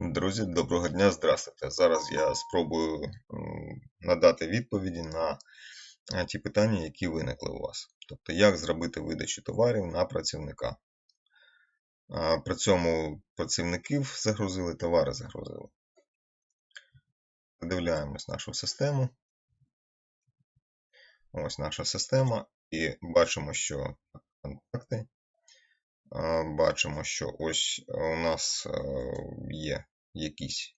Друзі, доброго дня, здравствуйте. Зараз я спробую надати відповіді на е, ті питання, які виникли у вас. Тобто, як зробити видачу товарів на працівника. При цьому працівників загрузили, товари загрузили. Подивляємось нашу систему. Ось наша система. І бачимо, що контакти. А, Бачимо, що ось у нас е, є якісь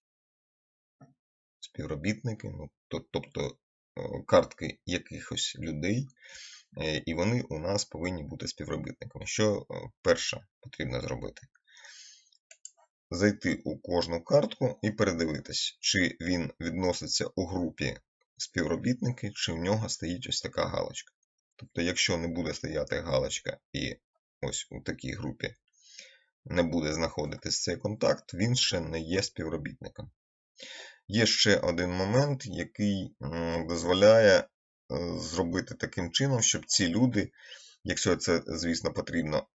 співробітники, ну, тобто е, картки якихось людей, е, і вони у нас повинні бути співробітниками. Що е, перше потрібно зробити? Зайти у кожну картку і передивитись, чи він відноситься у групі співробітники, чи в нього стоїть ось така галочка. Тобто, якщо не буде стояти галочка і ось у такій групі не буде знаходитись цей контакт, він ще не є співробітником. Є ще один момент, який дозволяє е, зробити таким чином, щоб ці люди, якщо це, звісно, потрібно,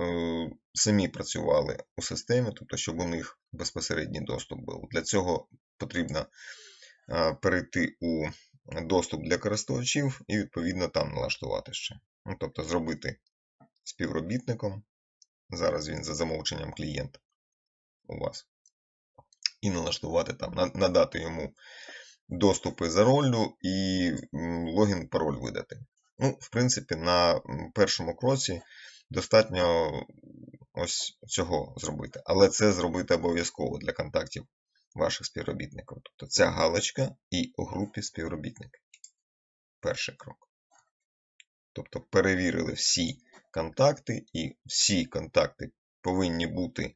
е, самі працювали у системі, тобто, щоб у них безпосередній доступ був. Для цього потрібно е, перейти у доступ для користувачів і, відповідно, там налаштувати ще. Ну, тобто, зробити співробітником. Зараз він за замовченням клієнта у вас. І налаштувати там, надати йому доступи за роллю і логін, пароль видати. Ну, в принципі, на першому кроці достатньо ось цього зробити. Але це зробити обов'язково для контактів ваших співробітників. Тобто ця галочка і у групі співробітники. Перший крок. Тобто перевірили всі контакти, і всі контакти повинні бути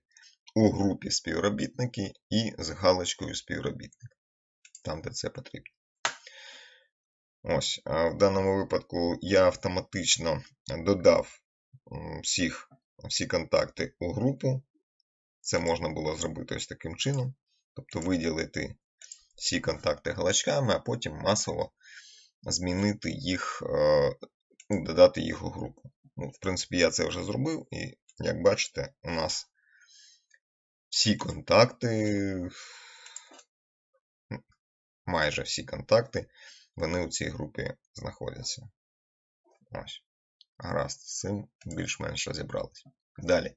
у групі співробітники і з галочкою співробітник. Там, де це потрібно. Ось, в даному випадку я автоматично додав всіх, всі контакти у групу. Це можна було зробити ось таким чином. Тобто виділити всі контакти галочками, а потім масово змінити їх, е, ну, додати їх у групу. Ну, в принципі, я це вже зробив, і як бачите, у нас всі контакти, майже всі контакти, вони у цій групі знаходяться. Ось. Гаразд, з цим більш-менш розібралися. Далі.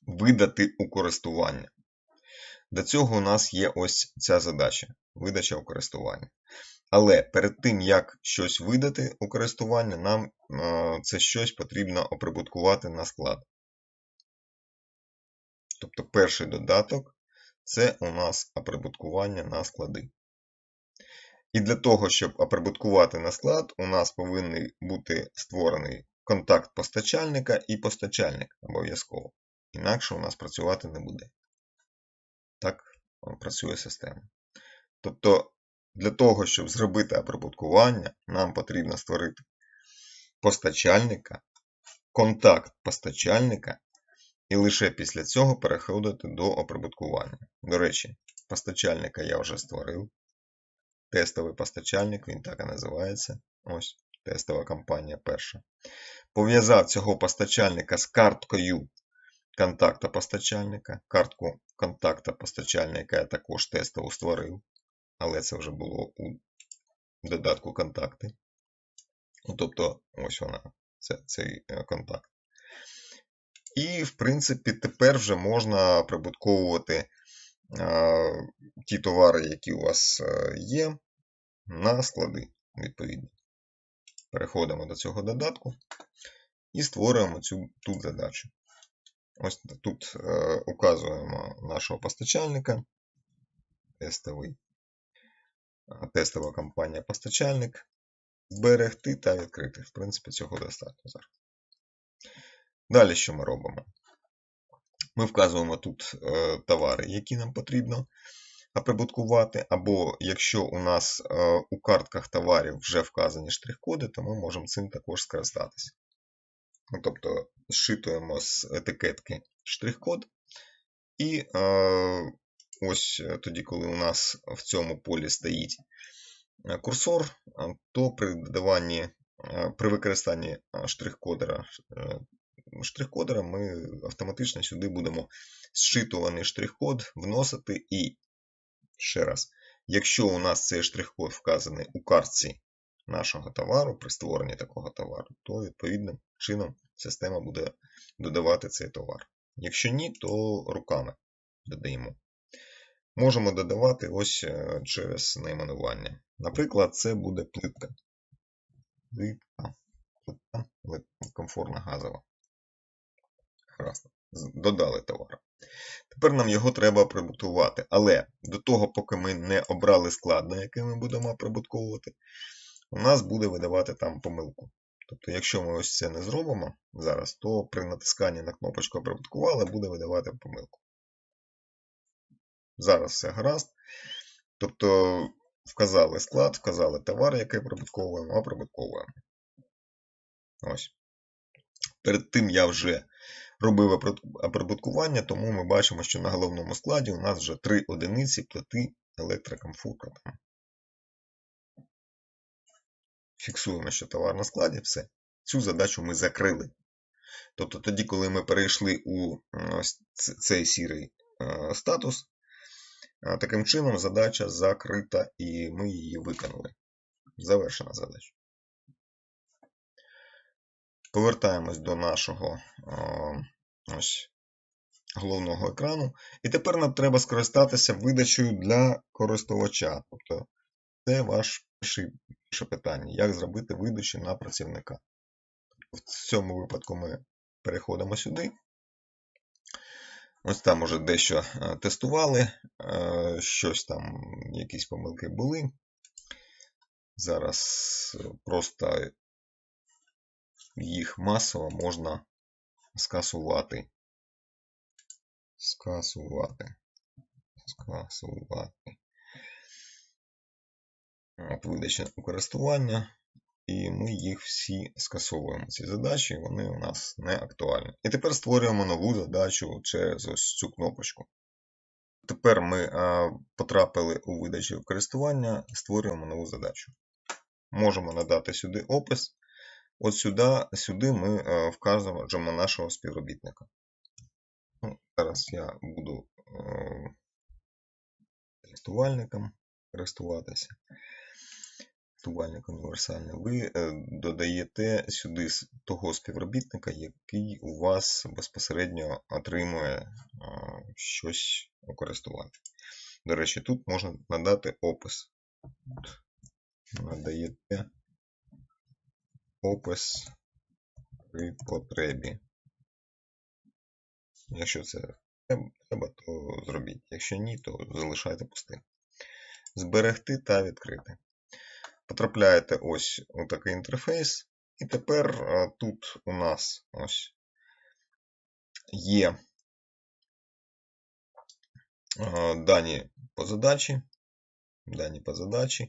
Видати у користування. До цього у нас є ось ця задача видача у користування. Але перед тим, як щось видати у користування, нам е, це щось потрібно оприбуткувати на склад. Тобто перший додаток це у нас оприбуткування на склади. І для того, щоб оприбуткувати на склад, у нас повинен бути створений контакт постачальника і постачальник обов'язково. Інакше у нас працювати не буде. Так працює система. Тобто, для того, щоб зробити оприбуткування, нам потрібно створити постачальника, контакт постачальника, і лише після цього переходити до оприбуткування. До речі, постачальника я вже створив. Тестовий постачальник, він так і називається. Ось, тестова компанія перша. Пов'язав цього постачальника з карткою контакта постачальника. Картку контакта постачальника я також тестово створив, але це вже було у додатку контакти. Ну, Тобто, ось вона, це, цей е, контакт. І, в принципі, тепер вже можна прибутковувати е, ті товари, які у вас е, є, на склади, відповідно. Переходимо до цього додатку і створюємо цю тут задачу. Ось тут е, указуємо нашого постачальника, тестовий, тестова компанія постачальник, зберегти та відкрити. В принципі, цього достатньо зараз. Далі що ми робимо? Ми вказуємо тут е, товари, які нам потрібно оприбуткувати, або якщо у нас е, у картках товарів вже вказані штрих-коди, то ми можемо цим також скористатися. Ну, тобто зшитуємо з етикетки штрих-код, і е, ось тоді, коли у нас в цьому полі стоїть е, курсор, е, то при додаванні, е, при використанні е, штрих-кодера е, штрих-кодера ми автоматично сюди будемо зшитуваний штрих-код вносити. І ще раз, якщо у нас цей штрих-код вказаний у картці нашого товару при створенні такого товару, то відповідним чином система буде додавати цей товар. Якщо ні, то руками додаємо. Можемо додавати ось е, через найменування. Наприклад, це буде плитка. Плитка, плитка, комфортна газова. Гаразд. Додали товар. Тепер нам його треба прибутувати. Але до того, поки ми не обрали склад, на який ми будемо прибутковувати, у нас буде видавати там помилку. Тобто, якщо ми ось це не зробимо зараз, то при натисканні на кнопочку «Оприбуткували» буде видавати помилку. Зараз все гаразд. Тобто, вказали склад, вказали товар, який прибутковуємо, оприбутковуємо. Ось. Перед тим я вже робив оприбуткування, тому ми бачимо, що на головному складі у нас вже 3 одиниці плити електрокомфорта. Фіксуємо, що товар на складі, все. Цю задачу ми закрили. Тобто тоді, коли ми перейшли у цей сірий е, статус, таким чином задача закрита і ми її виконали. Завершена задача. Повертаємось до нашого е, ось, головного екрану. І тепер нам треба скористатися видачею для користувача. Тобто це ваш перше питання. Як зробити видачу на працівника? В цьому випадку ми переходимо сюди. Ось там уже дещо е, тестували, е, щось там, якісь помилки були. Зараз просто їх масово можна скасувати. Скасувати. Скасувати. От Видача користування. І ми їх всі скасовуємо. Ці задачі, вони у нас не актуальні. І тепер створюємо нову задачу через ось цю кнопочку. Тепер ми потрапили у видачу користування, створюємо нову задачу. Можемо надати сюди опис. От сюди сюди ми е, вказуємо нашого співробітника. Ну, Зараз я буду е, тестувальником користуватися. Тестувальник універсальний. Ви е, додаєте сюди того співробітника, який у вас безпосередньо отримує щось у користуванні. До речі, тут можна надати опис. Надаєте опис при потребі. Якщо це треба, то зробіть. Якщо ні, то залишайте пустим. Зберегти та відкрити. Потрапляєте ось у такий інтерфейс. І тепер тут у нас ось є дані по задачі. Дані по задачі.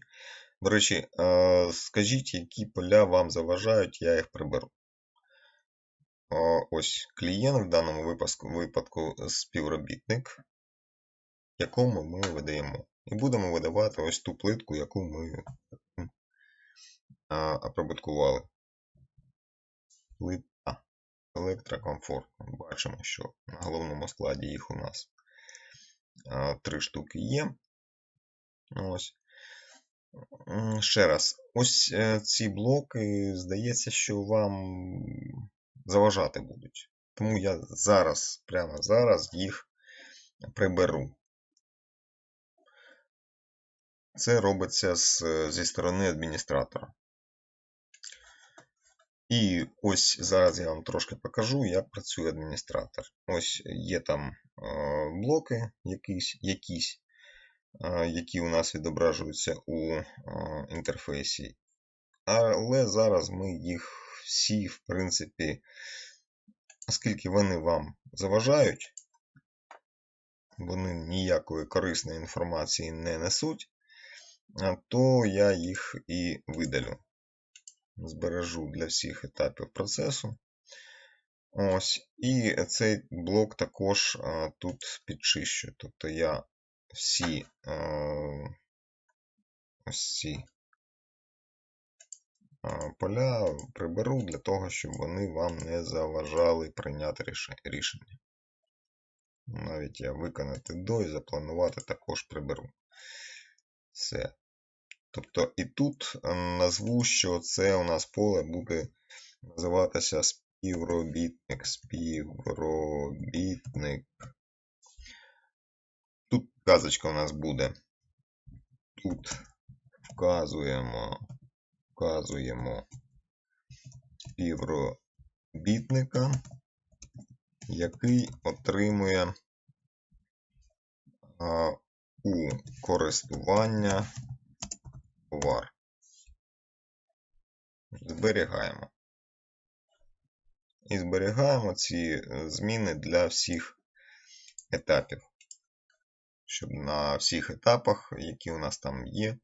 До речі, е, скажіть, які поля вам заважають, я їх приберу. Ось клієнт в даному випадку випадку співробітник, якому ми видаємо. І будемо видавати ось ту плитку, яку ми оприбуткували. Плита електрокомфорт. Бачимо, що на головному складі їх у нас три штуки є. Ось. Ще раз, ось е, ці блоки, здається, що вам заважати будуть. Тому я зараз, прямо зараз їх приберу. Це робиться з, зі сторони адміністратора. І ось зараз я вам трошки покажу, як працює адміністратор. Ось є там е, блоки якісь, якісь які у нас відображуються у інтерфейсі. Але зараз ми їх всі, в принципі, оскільки вони вам заважають, вони ніякої корисної інформації не несуть, то я їх і видалю. Збережу для всіх етапів процесу. Ось, І цей блок також тут підчищу. Тобто я всі ось ці поля приберу для того, щоб вони вам не заважали прийняти рішення. Навіть я виконати до і запланувати також приберу. Все. Тобто і тут е, назву, що це у нас поле буде називатися співробітник. Співробітник. Тут вказочка у нас буде. Тут вказуємо, вказуємо співробітника, який отримує а, у користування товар. Зберігаємо. І зберігаємо ці е, зміни для всіх етапів. Щоб на всіх етапах, які у нас там є,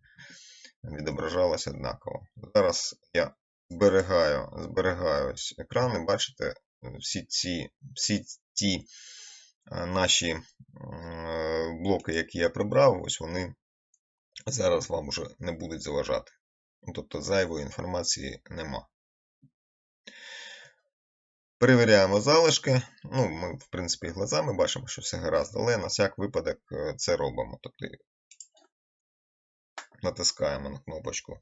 відображалось однаково. Зараз я зберігаю, зберігаю екран і бачите, всі ці, всі ті е, наші е, блоки, які я прибрав, ось вони зараз вам вже не будуть заважати. Тобто зайвої інформації нема. Перевіряємо залишки. Ну, Ми, в принципі, глазами бачимо, що все гаразд, але на всяк випадок е, це робимо. Тобто натискаємо на кнопочку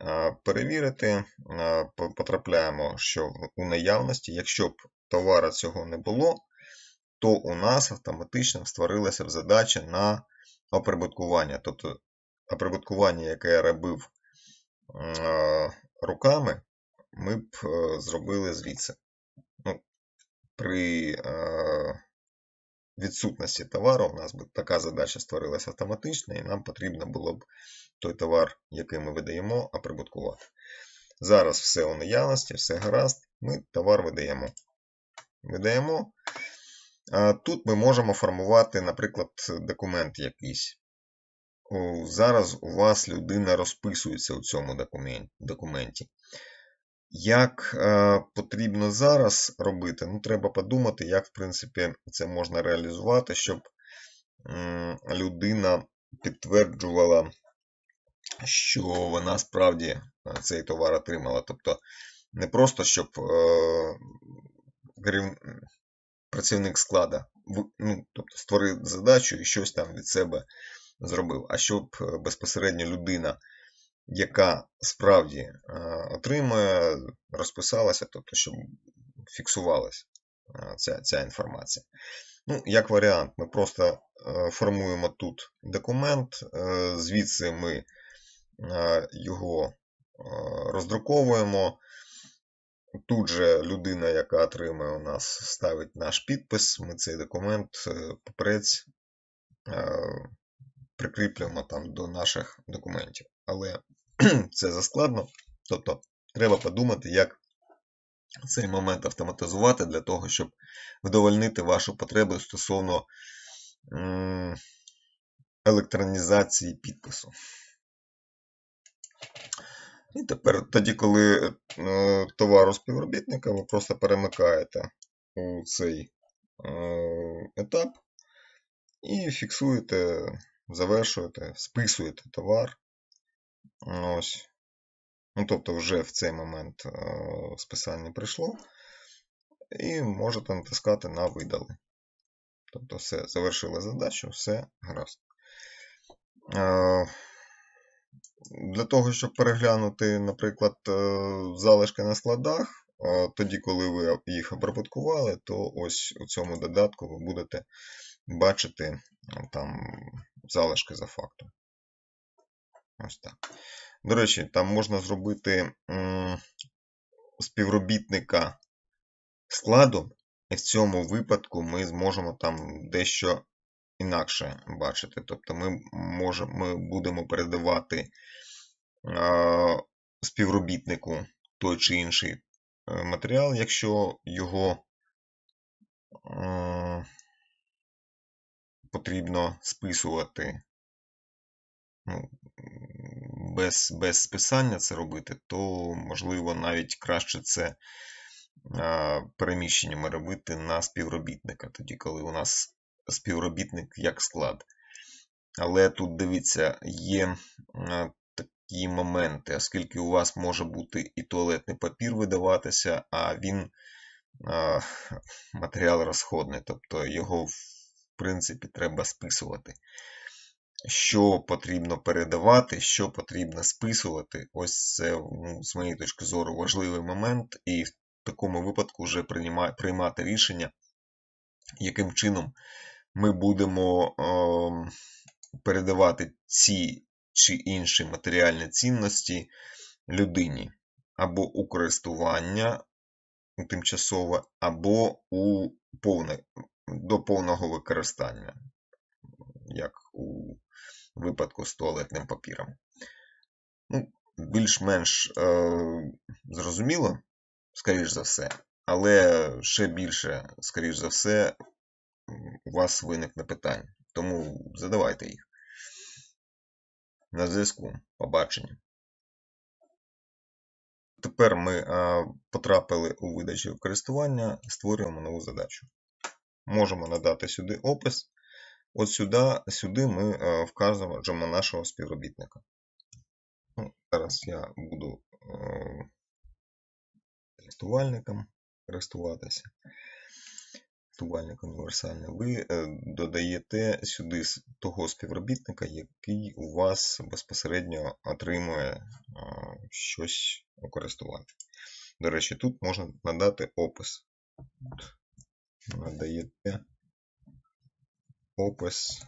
е, Перевірити, е, потрапляємо, що у наявності, якщо б товара цього не було, то у нас автоматично створилася б задача на оприбуткування. Тобто оприбуткування, яке я робив е, руками, ми б е, зробили звідси. Ну, при е, відсутності товару у нас би така задача створилася автоматично, і нам потрібно було б той товар, який ми видаємо, оприбуткувати. Зараз все у наявності, все гаразд, ми товар видаємо. Видаємо. Тут ми можемо формувати, наприклад, документ якийсь. Зараз у вас людина розписується у цьому документі. Як е, потрібно зараз робити, ну, треба подумати, як, в принципі, це можна реалізувати, щоб людина підтверджувала, що вона справді е, цей товар отримала. Тобто не просто, щоб е, працівник склада ну, тобто створив задачу і щось там від себе зробив, а щоб е, безпосередньо людина, яка справді е, отримує, розписалася, тобто, щоб фіксувалася е, ця, ця інформація. Ну, як варіант, ми просто формуємо тут документ, звідси ми його роздруковуємо. Тут же людина, яка отримує у нас, ставить наш підпис. Ми цей документ, е, папірець е, прикріплюємо там до наших документів. Але це заскладно. Тобто треба подумати, як цей момент автоматизувати для того, щоб вдовольнити вашу потребу стосовно електронізації підпису. І тепер, тоді, коли е, товар співробітника, ви просто перемикаєте у цей е, етап і фіксуєте, завершуєте, списуєте товар. Ось. Ну, тобто, вже в цей момент е, списання прийшло. І можете натискати на видали. Тобто, все, завершили задачу, все гаразд. Е, для того, щоб переглянути, наприклад, е, залишки на складах, тоді, коли ви їх обрабаткували, то ось у цьому додатку ви будете бачити е, там залишки за фактом. Ось так. До речі, там можна зробити співробітника складу, і в цьому випадку ми зможемо там дещо інакше бачити. Тобто ми, можемо, ми будемо передавати е, співробітнику той чи інший е, матеріал, якщо його е, потрібно списувати ну, без, без списання це робити, то можливо навіть краще це переміщеннями робити на співробітника, тоді коли у нас співробітник як склад. Але тут дивіться, є е, такі моменти, оскільки у вас може бути і туалетний папір видаватися, а він матеріал розходний, тобто його, в принципі, треба списувати. Що потрібно передавати, що потрібно списувати, ось це, ну, з моєї точки зору, важливий момент, і в такому випадку вже приймати рішення, яким чином ми будемо ем, передавати ці чи інші матеріальні цінності людині або у користування тимчасове, або у повне, до повного використання, як у випадку з туалетним папіром. Ну, більш-менш е, зрозуміло, скоріш за все, але ще більше, скоріш за все, у вас виникне питання. Тому задавайте їх. На зв'язку. Побачення. Тепер ми а, потрапили у видачу користування, створюємо нову задачу. Можемо надати сюди опис. От сюди, сюди ми а, вказуємо нашого співробітника. Ну, зараз я буду е, тестувальником користуватися. Тестувальник універсальний. Ви е, додаєте сюди того співробітника, який у вас безпосередньо отримує щось у. До речі, тут можна надати опис. Надаєте опис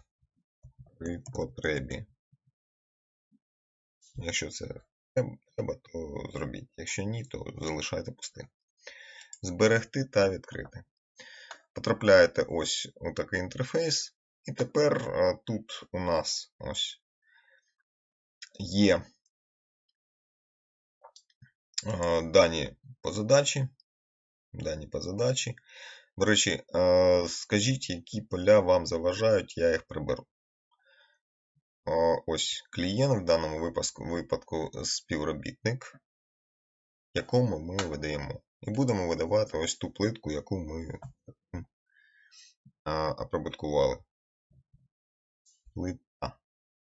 при потребі. Якщо це треба, то зробіть. Якщо ні, то залишайте пустим. Зберегти та відкрити. Потрапляєте ось у такий інтерфейс. І тепер тут у нас ось є дані по задачі. Дані по задачі. До речі, скажіть, які поля вам заважають, я їх приберу. Ось клієнт в даному випадку співробітник, якому ми видаємо. І будемо видавати ось ту плитку, яку ми оприбуткували. Плита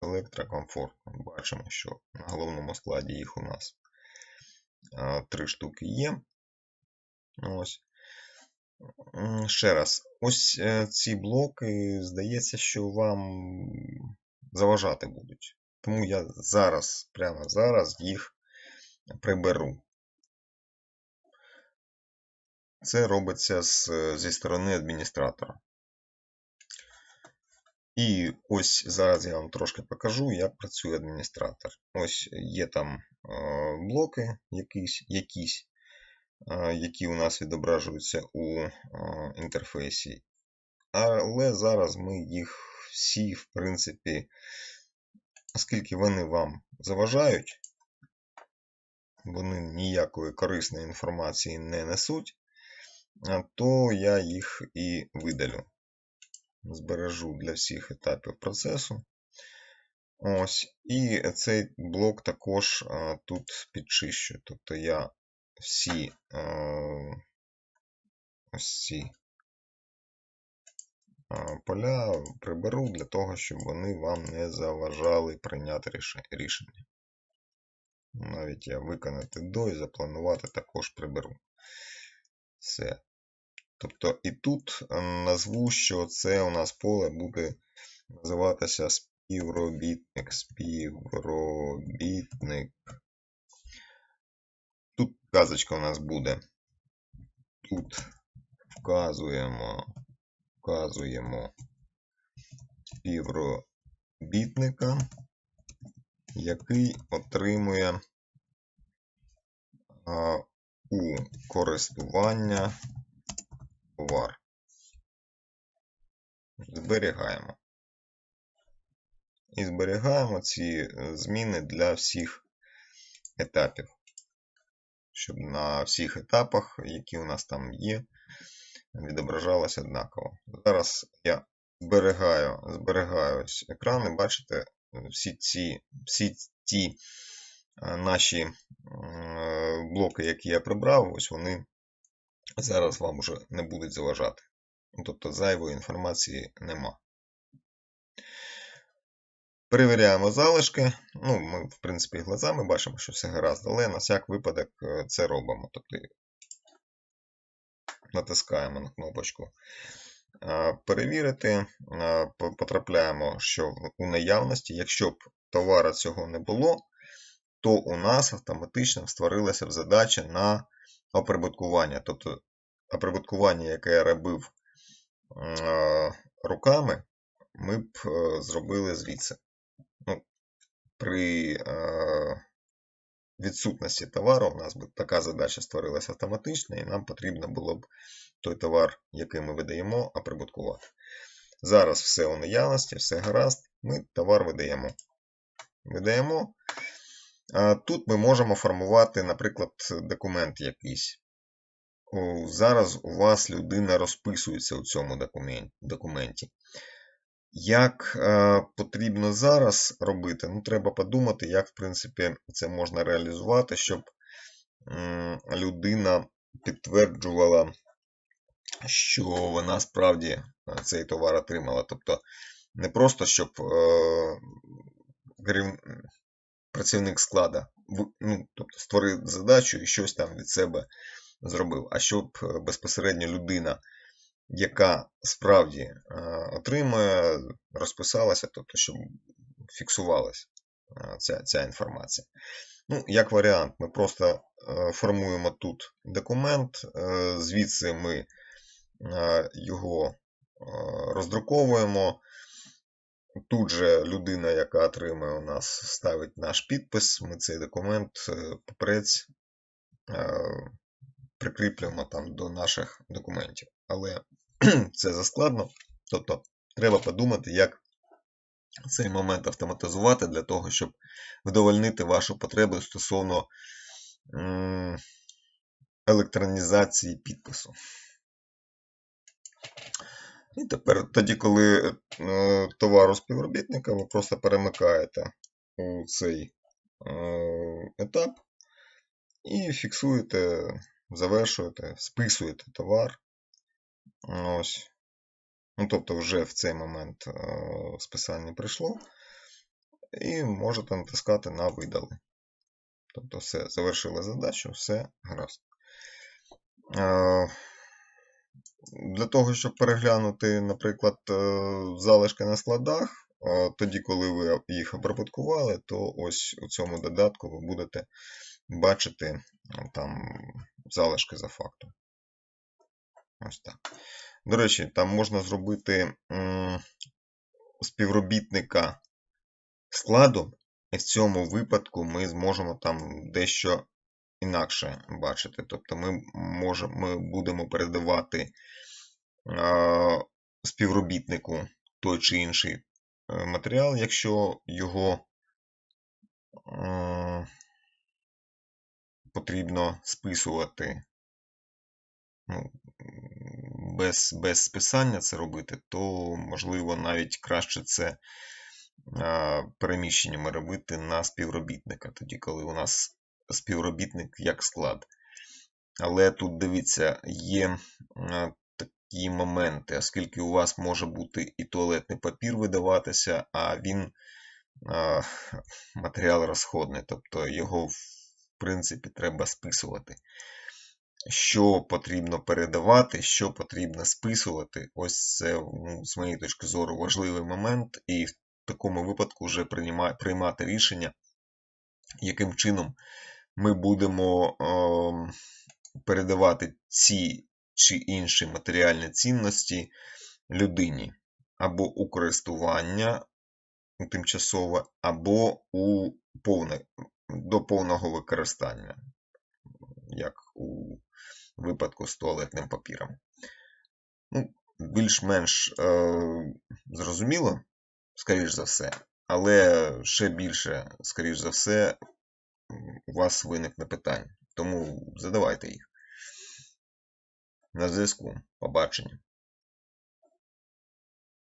електрокомфорт. Бачимо, що на головному складі їх у нас три штуки є. Ось. Ще раз, ось е, ці блоки, здається, що вам заважати будуть. Тому я зараз, прямо зараз їх приберу. Це робиться з, зі сторони адміністратора. І ось зараз я вам трошки покажу, як працює адміністратор. Ось є там е, блоки якісь, якісь е, які у нас відображуються у е, інтерфейсі. Але зараз ми їх всі, в принципі, оскільки вони вам заважають, вони ніякої корисної інформації не несуть, то я їх і видалю. Збережу для всіх етапів процесу. Ось. І цей блок також тут підчищу. Тобто я всі ось ці поля приберу для того, щоб вони вам не заважали прийняти рішення. Навіть я виконати до і запланувати також приберу. Все. Тобто і тут е, назву, що це у нас поле буде називатися співробітник. Співробітник. Тут вказочка у нас буде. Тут вказуємо, вказуємо співробітника, який отримує у користування товар. Зберігаємо. І зберігаємо ці е, зміни для всіх етапів. Щоб на всіх етапах, які у нас там є, відображалось однаково. Зараз я зберігаю, зберігаю екран і бачите, всі ці, всі ті наші блоки, які я прибрав, ось вони зараз вам вже не будуть заважати. Тобто зайвої інформації нема. Перевіряємо залишки. Ну, Ми, в принципі, глазами бачимо, що все гаразд, але на всяк випадок е, це робимо. Тобто натискаємо на кнопочку е, Перевірити. Е, потрапляємо, що у наявності, якщо б товара цього не було, то у нас автоматично створилася б задача на оприбуткування. Тобто оприбуткування, яке я робив руками, ми б зробили звідси ну, при е, відсутності товару у нас би така задача створилася автоматично, і нам потрібно було б той товар, який ми видаємо, оприбуткувати. Зараз все у наявності, все гаразд, ми товар видаємо. Видаємо. Тут ми можемо формувати, наприклад, документ якийсь. Зараз у вас людина розписується у цьому документі. Як е, потрібно зараз робити, ну, треба подумати, як, в принципі, це можна реалізувати, щоб людина підтверджувала, що вона справді е, цей товар отримала. Тобто не просто, щоб е, працівник склада ну, тобто, створив задачу і щось там від себе зробив, а щоб е, безпосередньо людина яка справді е, отримує, розписалася, тобто, щоб фіксувалася е, ця, ця інформація. Ну, Як варіант, ми просто формуємо тут документ, звідси ми його роздруковуємо. Тут же людина, яка отримує у нас, ставить наш підпис, ми цей документ папірець прикріплюємо там до наших документів. Але це заскладно. Тобто треба подумати, як цей момент автоматизувати для того, щоб вдовольнити вашу потребу стосовно електронізації підпису. І тепер, тоді, коли е, товару співробітника, ви просто перемикаєте у цей е, етап і фіксуєте, завершуєте, списуєте товар. Ось. Ну, Тобто, вже в цей момент е, списання прийшло. І можете натискати на видали. Тобто, все, завершили задачу, все гаразд. Е, для того, щоб переглянути, наприклад, е, залишки на складах, тоді, коли ви їх обрабаткували, то ось у цьому додатку ви будете бачити там залишки за фактом. Ось так. До речі, там можна зробити співробітника складу, і в цьому випадку ми зможемо там дещо інакше бачити. Тобто ми можемо, ми будемо передавати е, співробітнику той чи інший е, матеріал, якщо його е, потрібно списувати. Ну, без без списання це робити, то, можливо, навіть краще це переміщеннями робити на співробітника, тоді, коли у нас співробітник як склад. Але тут дивіться, є такі моменти, оскільки у вас може бути і туалетний папір видаватися, а він матеріал розходний, тобто його, в принципі, треба списувати що потрібно передавати, що потрібно списувати. Ось це, ну, з моєї точки зору, важливий момент, і в такому випадку вже приймати рішення, яким чином ми будемо е, передавати ці чи інші матеріальні цінності людині або у користування тимчасове, або у повне, до повного використання, як у випадку з туалетним папіром. Ну, Більш-менш е, зрозуміло, скоріш за все, але ще більше, скоріш за все, у вас виникне питання. Тому задавайте їх. На зв'язку. Побачення.